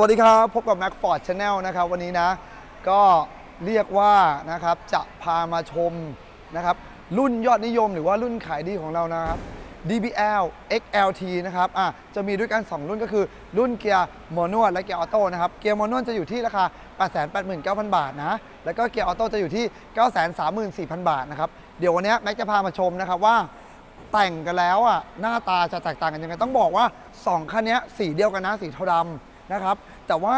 วัสดีครับ พบกับ Mac Ford Channel นะครับ วันนี้นะ ก็เรียกว่านะครับจะพามาชมนะครับ รุ่นยอดนิยมหรือว่ารุ่นขายดีของเรานะครับ DBL XLT นะครับอะจะมีด้วยกัน 2 รุ่นก็คือรุ่นเกียร์โมนวลและเกียร์ออโต้นะครับ เกียร์โมนวลจะอยู่ที่ราคา 889,000 บาทนะ แล้วก็เกียร์ออโต้จะอยู่ที่ 934,000 บาทนะครับ เดี๋ยววันนี้แม็กจะพามาชมนะครับว่าแต่งกันแล้วอะหน้าตาจะแตกต่างกันยังไงต้องบอกว่า 2คันนี้สีเดียวกันนะสีเทาดำ นะครับ แต่ว่า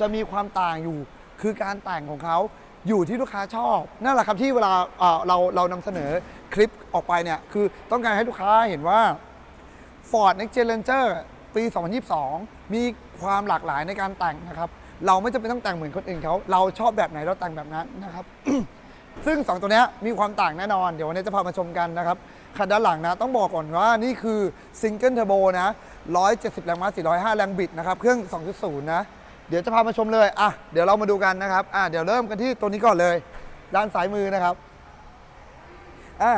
จะมีความต่างอยู่คือการแต่งของเขาอยู่ที่ลูกค้าชอบ นั่นแหละครับที่เวลาเอ่อเราเรานำเสนอคลิปออกไปเนี่ยคือต้องการให้ลูกค้าเห็นว่า Ford Next Gen Ranger ปี 2022 มีความหลากหลายในการแต่งนะครับ เราไม่จำเป็นต้องแต่งเหมือนคนอื่นเขา เราชอบแบบไหนเราแต่งแบบนั้นนะครับ ซึ่ง 2 ตัวนี้มีความต่างแน่นอน เดี๋ยววันนี้จะพามาชมกันนะครับ คันด้านหลังนะ ต้องบอกก่อนว่านี่คือซิงเกิลเทอร์โบนะ 170 แรงม้า405 แรงบิดนะครับ เครื่อง 2.0 นะ เดี๋ยวจะพามาชมเลย อะ เดี๋ยวเรามาดูกันนะครับ อะ เดี๋ยวเริ่มกันที่ตัวนี้ก่อนเลย ด้านซ้ายมือนะครับ อ่า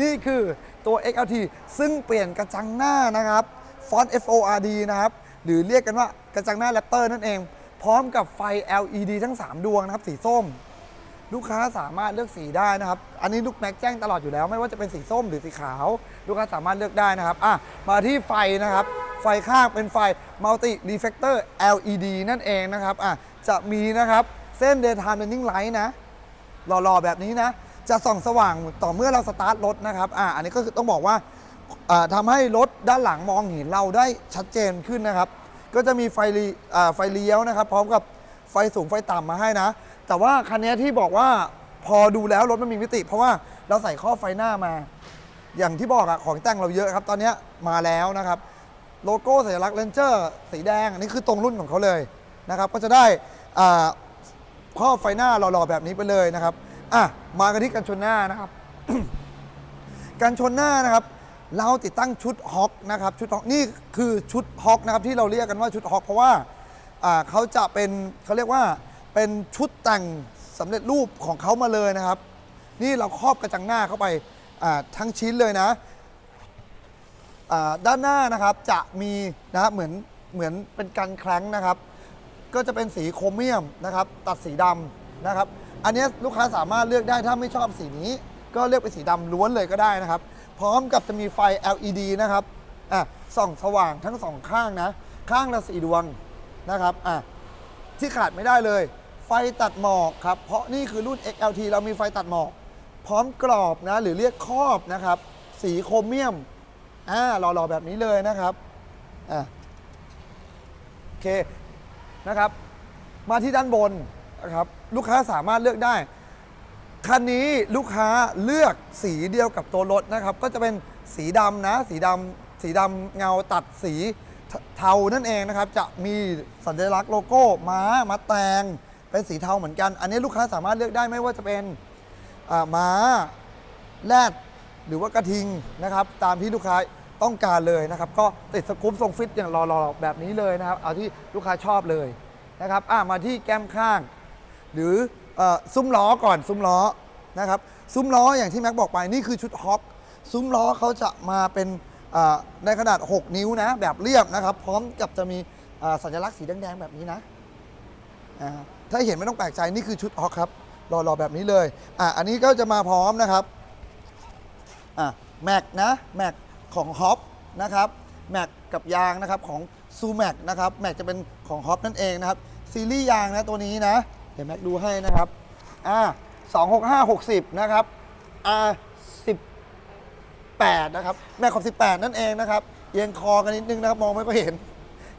นี่คือตัว XLT ซึ่งเปลี่ยนกระจังหน้านะครับฟอนต์ FORD นะครับ หรือเรียกกันว่ากระจังหน้าแรปเตอร์นั่นเอง พร้อมกับไฟ LED ทั้ง 3 ดวงนะครับ สีส้ม ลูกค้าสามารถเลือกสีได้นะครับ อันนี้ลูกแม็กแจ้งตลอดอยู่แล้ว ไม่ว่าจะเป็นสีส้มหรือสีขาว ลูกค้าสามารถเลือกได้นะครับอะมาที่ไฟนะครับ ไฟข้างเป็นไฟ Multi Reflector LED นั่นเองนะครับอะจะมีนะครับเส้น Daytime Running Light นะหล่อๆแบบนี้นะ จะส่องสว่างต่อเมื่อเราสตาร์ทรถนะครับอ่าอันนี้ก็คือต้องบอกว่าอ่าทำให้รถด้านหลังมองเห็นเราได้ชัดเจนขึ้นนะครับ ก็จะมีไฟลีไฟเลี้ยวนะครับ พร้อมกับไฟสูงไฟต่ำมาให้นะ แต่ว่าคันนี้ที่บอกว่าพอดูแล้วรถมันมีมิติ เพราะว่าเราใส่ข้อไฟหน้ามา อย่างที่บอกอะของแต่งเราเยอะครับ ตอนนี้มาแล้วนะครับ โลโก้สัญลักษณ์เลนเจอร์สีแดง อันนี้คือตรงรุ่นของเขาเลยนะครับ ก็จะได้ข้อไฟหน้าหล่อๆแบบนี้ไปเลยนะครับอะมากันที่กันชนหน้านะครับ กันชนหน้านะครับ เราติดตั้งชุดฮอกนะครับชุดฮอกนี่คือชุดฮอกนะครับที่เราเรียกกันว่าชุดฮอกเพราะว่าเขาจะเป็นเขาเรียกว่า เป็นชุดแต่งสำเร็จรูปของเขามาเลยนะครับ นี่เราครอบกระจังหน้าเข้าไปาทั้งชิ้นเลยนะด้านหน้านะครับจะมีนะเหมือนเหมือนเป็นกันแคล้งนะครับ ก็จะเป็นสีโครเมียมนะครับ ตัดสีดำนะครับ อันนี้ลูกค้าสามารถเลือกได้ถ้าไม่ชอบสีนี้ ก็เลือกเป็นสีดำล้วนเลยก็ได้นะครับ พร้อมกับจะมีไฟ LED นะครับอะส่องสว่างทั้งสองข้างนะ ข้างละสีดวงนะครับอะที่ขาดไม่ได้เลย ไฟตัดหมอกครับ เพราะนี่คือรุ่น XLT เรามีไฟตัดหมอก พร้อมกรอบนะ หรือเรียกครอบนะครับ สีโครเมียมอ่าหล่อๆแบบนี้เลยนะครับอะโอเคนะครับ มาที่ด้านบนนะครับ ลูกค้าสามารถเลือกได้ คันนี้ลูกค้าเลือกสีเดียวกับตัวรถนะครับ ก็จะเป็นสีดำนะ สีดำสีดำเงาตัดสีเทานั่นเองนะครับ จะมีสัญลักษณ์โลโก้ม้ามาแตง เป็นสีเทาเหมือนกัน อันนี้ลูกค้าสามารถเลือกได้ไม่ว่าจะเป็นอ่าม้าแรดหรือว่ากระทิงนะครับ ตามที่ลูกค้าต้องการเลยนะครับ ก็ติดสกู๊ปทรงฟิตอย่างรอๆแบบนี้เลยนะครับ เอาที่ลูกค้าชอบเลยนะครับมาที่แก้มข้าง หรือซุ้มล้อก่อนซุ้มล้อนะครับ ซุ้มล้ออย่างที่แม็กบอกไปนี่คือชุดฮอปซุ้มล้อเขาจะมาเป็นในขนาด 6 นิ้วนะแบบเรียบนะครับ พร้อมกับจะมีสัญลักษณ์สีแดงๆแบบนี้นะ อ่าถ้าเห็นไม่ต้องแปลกใจนี่คือชุดฮอกครับรอๆแบบนี้เลยอะอันนี้ก็จะมาพร้อมนะครับอะแม็กนะแม็กของฮอปนะครับแม็กกับยางนะครับของซูแม็กนะครับแม็กจะเป็นของฮอปนั่นเองนะครับซีรีส์ยางนะตัวนี้นะเดี๋ยวแม็กดูให้นะครับอ่าสองหกห้าหกสิบนะครับอ่าสิบแปดนะครับ แม็กของสิบแปดนั่นเองนะครับเอียงคอกันนิดนึงนะครับ มองไม่ค่อยเห็น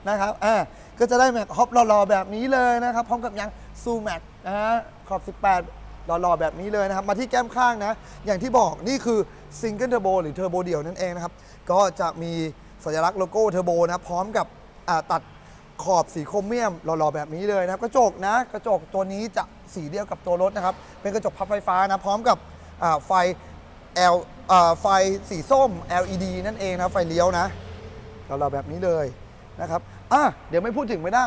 นะครับ อ่าก็จะได้แม็กฮอปหล่อๆแบบนี้เลยนะครับพร้อมกับยางซูแม็กนะฮะขอบ 18 หล่อๆแบบนี้เลยนะครับ มาที่แก้มข้างนะ อย่างที่บอกนี่คือซิงเกิลเทอร์โบหรือเทอร์โบเดี่ยวนั่นเองนะครับ ก็จะมีสัญลักษณ์โลโก้เทอร์โบนะพร้อมกับตัดขอบสีโครเมียมหล่อๆแบบนี้เลยนะครับ กระจกนะกระจกตัวนี้จะสีเดียวกับตัวรถนะครับ เป็นกระจกพับไฟฟ้านะพร้อมกับไฟ L อ่าไฟสีส้ม LED นั่นเองนะไฟเลี้ยวนะเราๆแบบนี้เลย นะครับอะเดี๋ยวไม่พูดถึงไม่ได้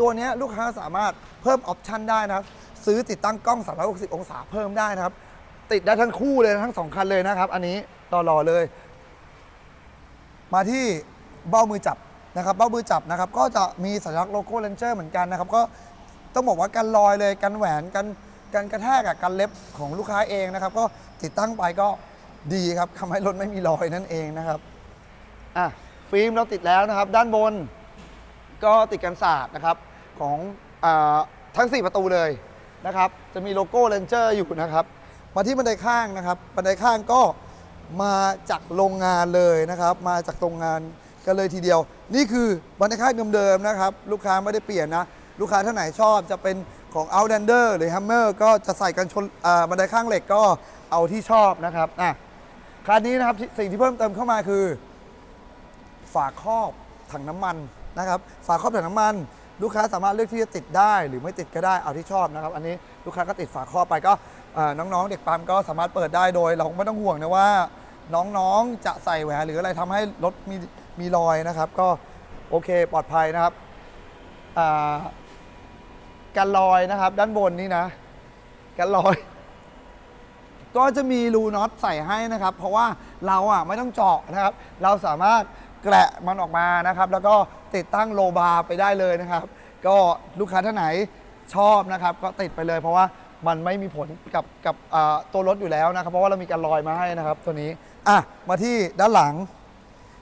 ตัวนี้ลูกค้าสามารถเพิ่มออปชันได้นะครับ ซื้อติดตั้งกล้อง 360 องศาเพิ่มได้นะครับ ติดได้ทั้งคู่เลยทั้งสองคันเลยนะครับ อันนี้รอๆเลย มาที่เบ้ามือจับนะครับ เบ้ามือจับนะครับ ก็จะมีสัญลักษณ์โลโก้เลนเจอร์เหมือนกันนะครับ ก็ต้องบอกว่ากันรอยเลยกันแหวนกันกันกระแทกกับกันเล็บของลูกค้าเองนะครับ ก็ติดตั้งไปก็ดีครับทำให้รถไม่มีรอยนั่นเองนะครับอะ ฟิล์มเราติดแล้วนะครับ ด้านบนก็ติดกันศาสตร์นะครับของอทั้ง 4 ประตูเลยนะครับ จะมีโลโก้เลนเจอร์อยู่นะครับ มาที่บันไดข้างนะครับ บันไดข้างก็มาจากโรงงานเลยนะครับ มาจากโรงงานกันเลยทีเดียว นี่คือบันไดข้างเดิมๆนะครับ ลูกค้าไม่ได้เปลี่ยนนะ ลูกค้าท่านไหนชอบจะเป็นของ Outlander หรือ Hammer ก็จะใส่กันชนบันไดข้างเหล็กก็เอาที่ชอบนะครับอะคันนี้นะครับสิ่งที่เพิ่มเติมเข้ามาคือ ฝาครอบถังน้ำมันนะครับฝาครอบถังน้ำมัน ลูกค้าสามารถเลือกที่จะติดได้ หรือไม่ติดก็ได้เอาที่ชอบนะครับ อันนี้ลูกค้าก็ติดฝาครอบไปก็น้องๆ เด็กปั๊มก็สามารถเปิดได้โดย เราไม่ต้องห่วงนะว่า น้องๆจะใส่แหวนหรืออะไรทำให้รถมีมีรอยนะครับ ก็โอเคปลอดภัยนะครับอ่ากันรอยนะครับ ด้านบนนี่นะกันรอย ก็จะมีรูน็อตใส่ให้นะครับ เพราะว่าเราอะไม่ต้องเจาะนะครับ เราสามารถ แกะมันออกมานะครับ แล้วก็ติดตั้งโลบาร์ไปได้เลยนะครับ ก็ลูกค้าท่านไหนชอบนะครับ ก็ติดไปเลยเพราะว่ามันไม่มีผลกับกับตัวรถอยู่แล้วนะครับ เพราะว่าเรามีการลอยมาให้นะครับ ตัวนี้อะมาที่ด้านหลัง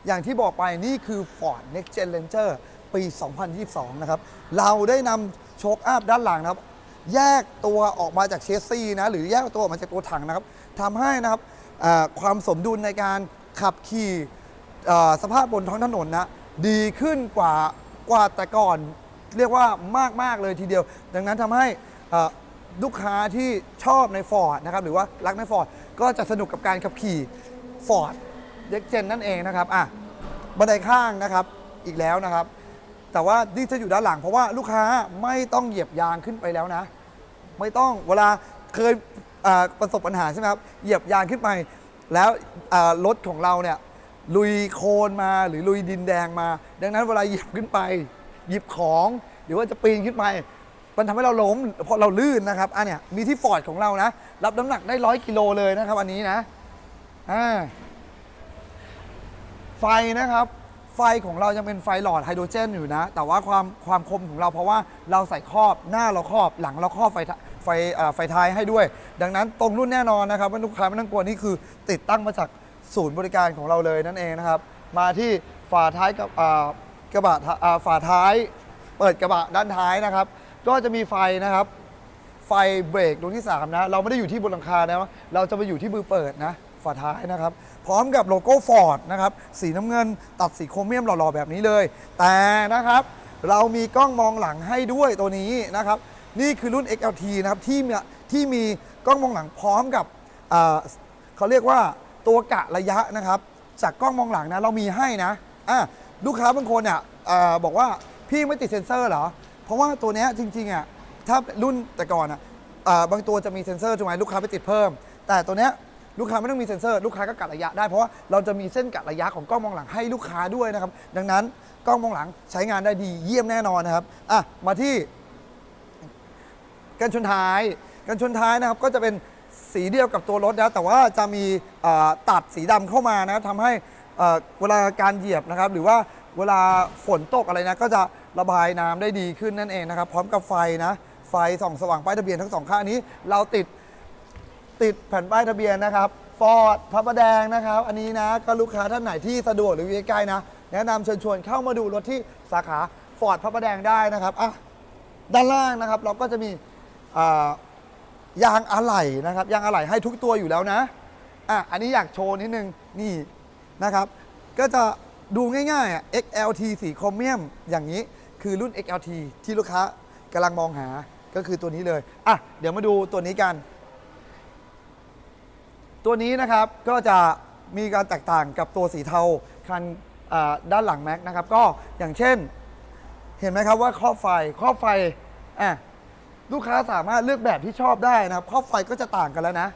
อย่างที่บอกไปนี่คือ Ford Next Gen Ranger ปี 2022 นะครับ เราได้นำโชคอัพด้านหลังนะครับ แยกตัวออกมาจากเชสซีนะหรือแยกตัวออกมาจากตัวถังนะครับทำให้นะครับความสมดุลในการขับขี่ สภาพบนท้องถนนนะดีขึ้นกว่ากว่าแต่ก่อนเรียกว่ามาก ๆ เลยทีเดียว ดังนั้นทำให้ลูกค้าที่ชอบใน Ford นะครับหรือว่ารักใน Ford ก็จะสนุกกับการขับขี่ Ford เด็กเจนนั่นเองนะครับอะบันไดข้างนะครับอีกแล้วนะครับ แต่ว่านี่จะอยู่ด้านหลังเพราะว่าลูกค้าไม่ต้องเหยียบยางขึ้นไปแล้วนะ ไม่ต้องเวลาเคยประสบปัญหาใช่ไหมครับเหยียบยางขึ้นไป แล้วรถของเราเนี่ย ลุยโคลนมาหรือลุยดินแดงมา ดังนั้นเวลาหยียบขึ้นไป หยิบของหรือว่าจะปีนขึ้นไป มันทำให้เราล้มเพราะเราลื่นนะครับอันเนี้ยมีที่ฟอร์ดของเรานะ รับน้ำหนักได้ร้อยกิโลเลยนะครับอันนี้นะอ่าไฟนะครับไฟของเรายังเป็นไฟหลอดไฮโดรเจนอยู่นะ แต่ว่าความความคมของเราเพราะว่าเราใส่ครอบหน้าเราครอบหลังเราครอบไฟไฟไฟท้ายให้ด้วย ดังนั้นตรงรุ่นแน่นอนนะครับว่าลูกค้าไม่ต้องกลัวนี่คือติดตั้งมาจาก ศูนย์บริการของเราเลยนั่นเองนะครับ มาที่ฝาท้ายกับกระบะท้าอ่าฝาท้าย เปิดกระบะด้านท้ายนะครับ ก็จะมีไฟนะครับ ไฟเบรกดวงที่ 3 นะ เราไม่ได้อยู่ที่บนหลังคานะเราจะไปอยู่ที่มือเปิดนะฝาท้ายนะครับ พร้อมกับโลโก้ Ford นะครับ สีน้ำเงินตัดสีโครเมียมหล่อๆแบบนี้เลย แต่นะครับ เรามีกล้องมองหลังให้ด้วยตัวนี้นะครับ นี่คือรุ่น XLT นะครับที่มีที่มีกล้องมองหลังพร้อมกับเขาเรียกว่า ตัวกะระยะนะครับ จากกล้องมองหลังนะเรามีให้นะอะลูกค้าบางคนอ่าบอกว่าพี่ไม่ติดเซ็นเซอร์เหรอ เพราะว่าตัวเนี้ยจริงๆอะถ้ารุ่นแต่ก่อนอะบางตัวจะมีเซ็นเซอร์ถูกไหมลูกค้าไปติดเพิ่ม แต่ตัวเนี้ยลูกค้าไม่ต้องมีเซ็นเซอร์ ลูกค้าก็กะระยะได้เพราะว่าเราจะมีเส้นกะระยะของกล้องมองหลังให้ลูกค้าด้วยนะครับ ดังนั้นกล้องมองหลังใช้งานได้ดีเยี่ยมแน่นอนนะครับอะมาที่กันชนท้ายกันชนท้ายนะครับก็จะเป็น สีเดียวกับตัวรถนะแต่ว่าจะมีตัดสีดำเข้ามานะทำให้เอ่อเวลาการเหยียบนะครับ หรือว่าเวลาฝนตกอะไรนะก็จะระบายน้ำได้ดีขึ้นนั่นเองนะครับ พร้อมกับไฟนะ ไฟส่องสว่างป้ายทะเบียนทั้งสองข้างอันนี้ เราติดติดแผ่นป้ายทะเบียนนะครับฟอร์ดพระประแดงนะครับ อันนี้นะก็ลูกค้าท่านไหนที่สะดวกหรืออยู่ใกล้ๆนะ แนะนำเชิญชวนเข้ามาดูรถที่สาขาฟอร์ดพระประแดงได้นะครับอะ ด้านล่างนะครับเราก็จะมีอ่า ยางอะไหล่นะครับ ยางอะไหล่ให้ทุกตัวอยู่แล้วนะอะอันนี้อยากโชว์นิดนึงนี่นะครับ ก็จะดูง่ายๆอะ XLT สีโครเมียมอย่างนี้คือรุ่น XLT ที่ลูกค้ากำลังมองหาก็คือตัวนี้เลยอะเดี๋ยวมาดูตัวนี้กัน ตัวนี้นะครับก็จะมีการแตกต่างกับตัวสีเทาคันด้านหลังแม็กนะครับ ก็อย่างเช่น เห็นไหมครับว่าครอบไฟครอบไฟอะ ลูกค้าสามารถเลือกแบบที่ชอบได้นะครับครอบไฟก็จะต่างกันแล้วนะ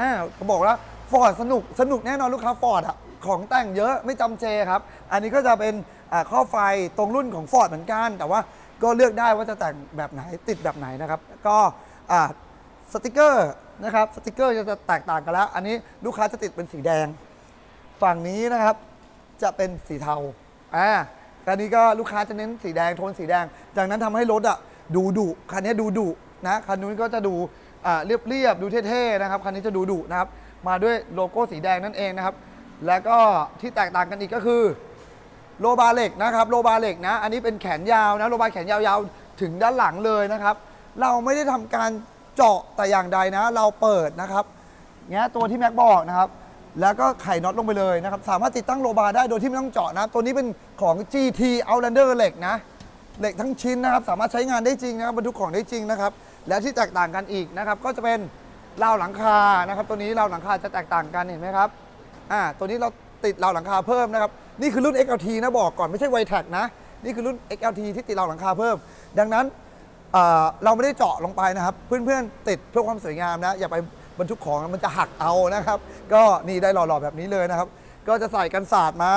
อ่าเขาบอกแล้วฟอร์ดสนุกสนุกแน่นอนลูกค้าฟอร์ดอะของแต่งเยอะไม่จำเจครับ อันนี้ก็จะเป็นอ่าครอบไฟตรงรุ่นของฟอร์ดเหมือนกัน แต่ว่าก็เลือกได้ว่าจะแต่งแบบไหนติดแบบไหนนะครับ ก็อ่าสติกเกอร์นะครับสติกเกอร์จะแตกต่างกันแล้ว อันนี้ลูกค้าจะติดเป็นสีแดง ฝั่งนี้นะครับ จะเป็นสีเทา อ่าคันนี้ก็ลูกค้าจะเน้นสีแดงโทนสีแดง จากนั้นทำให้รถอะ ดูดุคันนี้ดูดุนะคันนู้นก็จะดูอ่าเรียบๆดูเท่ๆนะครับคันนี้จะดูดุนะครับ มาด้วยโลโก้สีแดงนั่นเองนะครับ แล้วก็ที่แตกต่างกันอีกก็คือโลบาเหล็กนะครับโลบาเหล็กนะ อันนี้เป็นแขนยาวนะโลบาแขนยาวๆ ถึงด้านหลังเลยนะครับ เราไม่ได้ทำการเจาะแต่อย่างใดนะ เราเปิดนะครับเนี้ตัวที่แม็กบอกนะครับ แล้วก็ไขน็อตลงไปเลยนะครับ สามารถติดตั้งโลบาได้โดยที่ไม่ต้องเจาะนะ ตัวนี้เป็นของ GT Outlander เหล็กนะ เหล็กทั้งชิ้นนะครับ สามารถใช้งานได้จริงนะครับบรรทุกของได้จริงนะครับ และที่แตกต่างกันอีกนะครับ ก็จะเป็นราวหลังคานะครับ ตัวนี้ราวหลังคาจะแตกต่างกันเห็นไหมครับอ่าตัวนี้เราติดราวหลังคาเพิ่มนะครับ นี่คือรุ่น XLT นะบอกก่อนไม่ใช่ w i t e c นะ นี่คือรุ่น XLT ที่ติดราวหลังคาเพิ่ม ดังนั้นเอ่อเราไม่ได้เจาะลงไปนะครับ เพื่อนๆติดเพื่อความสวยงามนะ อย่าไปบรรทุกของมันจะหักเอานะครับ ก็นี่ได้หล่อๆแบบนี้เลยนะครับ ก็จะใส่กันศาสตร์มา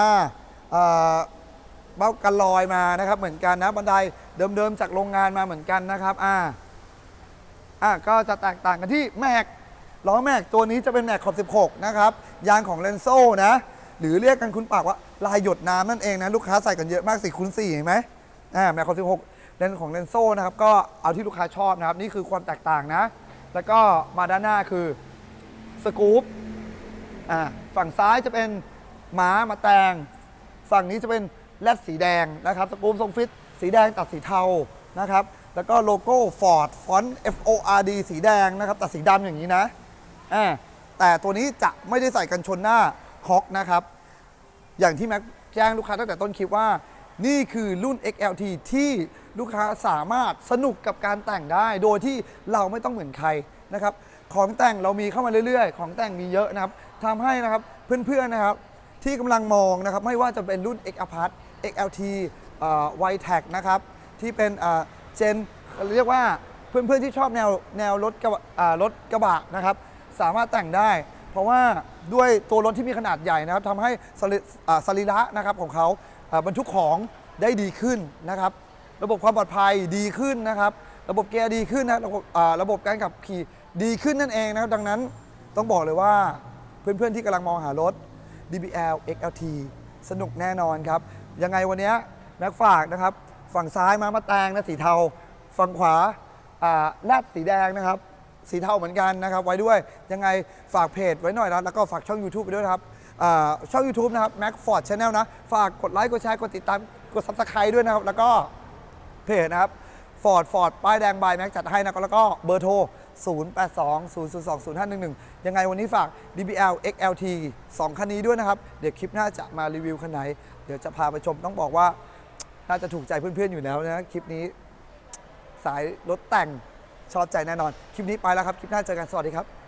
เบ้ากันลอยมานะครับ เหมือนกันนะบันไดเดิมๆจากโรงงานมาเหมือนกันนะครับอ่าอ่าก็จะแตกต่างกันที่แม็กล้อแม็กตัวนี้จะเป็นแม็กขอบ16 นะครับ ยางของเลนโซ่นะ หรือเรียกกันคุณปากว่าลายหยดน้ำนั่นเองนะ ลูกค้าใส่กันเยอะมาก4คูณ4เห็นไหมอ่าแม็กขอบ16เลนของเลนโซ่นะครับ ก็เอาที่ลูกค้าชอบนะครับ นี่คือความแตกต่างนะ แล้วก็มาด้านหน้าคือสกู๊ปอ่าฝั่งซ้ายจะเป็นหมามาแตงฝั่งนี้จะเป็น แรดสีแดงนะครับสกรูปทรงฟิต สีแดงตัดสีเทานะครับ แล้วก็โลโก้ Ford ฟอนต์ F O R D สีแดงนะครับตัดสีดำอย่างนี้นะอ่าแต่ตัวนี้จะไม่ได้ใส่กันชนหน้าฮอกนะครับ อย่างที่แม็กแจ้งลูกค้าตั้งแต่ต้นคลิปว่า นี่คือรุ่น XLT ที่ลูกค้าสามารถสนุกกับการแต่งได้ โดยที่เราไม่ต้องเหมือนใครนะครับ ของแต่งเรามีเข้ามาเรื่อยๆ ของแต่งมีเยอะนะครับทำให้นะครับเพื่อนๆนะครับที่กำลังมองนะครับไม่ว่าจะเป็นรุ่น X a p a r t XLT เอ่อ y t a g นะครับ ที่เป็นเจนเรียกว่าเพื่อนๆที่ชอบแนวแนวรถกระบะรถกระบะนะครับ สามารถแต่งได้ เพราะว่าด้วยตัวรถที่มีขนาดใหญ่นะครับทำให้สรีระนะครับของเขาบรรทุกของได้ดีขึ้นนะครับ ระบบความปลอดภัยดีขึ้นนะครับ ระบบเกียร์ดีขึ้นนะระบบระบบการขับขี่ดีขึ้นนั่นเองนะครับ ดังนั้นต้องบอกเลยว่าเพื่อนๆที่กำลังมองหารถ DBL XLT สนุกแน่นอนครับ ยังไงวันนี้แม็กฝากนะครับ ฝั่งซ้ายมามาแตงนะสีเทา ฝั่งขวาอ่าแรดสีแดงนะครับ สีเทาเหมือนกันนะครับ ไว้ด้วยยังไงฝากเพจไว้หน่อยนะแล้วก็ฝากช่อง YouTube ไปด้วยนะครับช่อง YouTube นะครับ Mac Ford Channel นะ ฝากกดไลค์กดแชร์กดติดตามกด Subscribe ด้วยนะครับ แล้วก็เพจนะครับฟอร์ดฟอร์ดป้ายแดงบายแม็กจัดให้นะแล้วก็เบอร์โทร 0 8 2 0 0 2 0 5 1 1 ยังไงวันนี้ฝาก DBL XLT 2 คันนี้ด้วยนะครับ เดี๋ยวคลิปหน้าจะมารีวิวคันไหน เดี๋ยวจะพาไปชมต้องบอกว่า น่าจะถูกใจเพื่อนๆอยู่แล้วนะคลิปนี้ สายรถแต่งชอบใจแน่นอน คลิปนี้ไปแล้วครับ คลิปหน้าเจอกันสวัสดีครับ